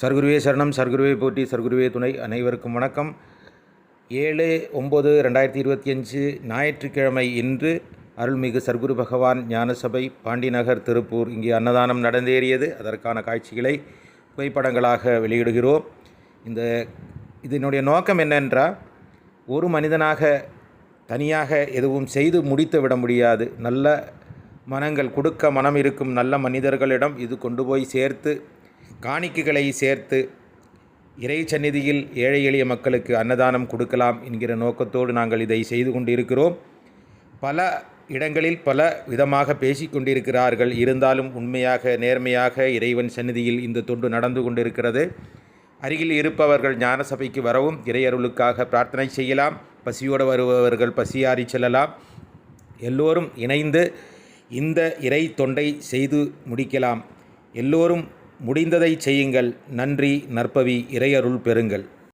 சர்க்குருவே சரணம் சர்க்குருவே போட்டி சர்க்குருவே துணை. அனைவருக்கும் வணக்கம். ஏழு ஒம்பது ரெண்டாயிரத்தி இருபத்தி அஞ்சு ஞாயிற்றுக்கிழமை இன்று அருள்மிகு சர்க்குரு பகவான் ஞானசபை பாண்டிநகர் திருப்பூர் இங்கே அன்னதானம் நடந்தேறியது. அதற்கான காட்சிகளை புகைப்படங்களாக வெளியிடுகிறோம். இந்த இதனுடைய நோக்கம் என்னென்றால் ஒரு மனிதனாக தனியாக எதுவும் செய்து முடித்து விட முடியாது. நல்ல மனங்கள் கொடுக்க மனம் இருக்கும் நல்ல மனிதர்களிடம் இது கொண்டு போய் சேர்த்து காணிக்கைகளை சேர்த்து இறை சந்நிதியில் ஏழை எளிய மக்களுக்கு அன்னதானம் கொடுக்கலாம் என்கிற நோக்கத்தோடு நாங்கள் இதை செய்து கொண்டிருக்கிறோம். பல இடங்களில் பல விதமாக பேசிக்கொண்டிருக்கிறார்கள் இருந்தாலும் உண்மையாக நேர்மையாக இறைவன் சந்நிதியில் இந்த தொண்டு நடந்து கொண்டிருக்கிறது. அருகில் இருப்பவர்கள் ஞான சபைக்கு வரவும் இறையருளுக்காக பிரார்த்தனை செய்யலாம். பசியோடு வருபவர்கள் பசியாறி செல்லலாம். எல்லோரும் இணைந்து இந்த இறை தொண்டை செய்து முடிக்கலாம். எல்லோரும் முடிந்ததை செய்யுங்கள். நன்றி நற்பவி இறையருள் பெறுங்கள்.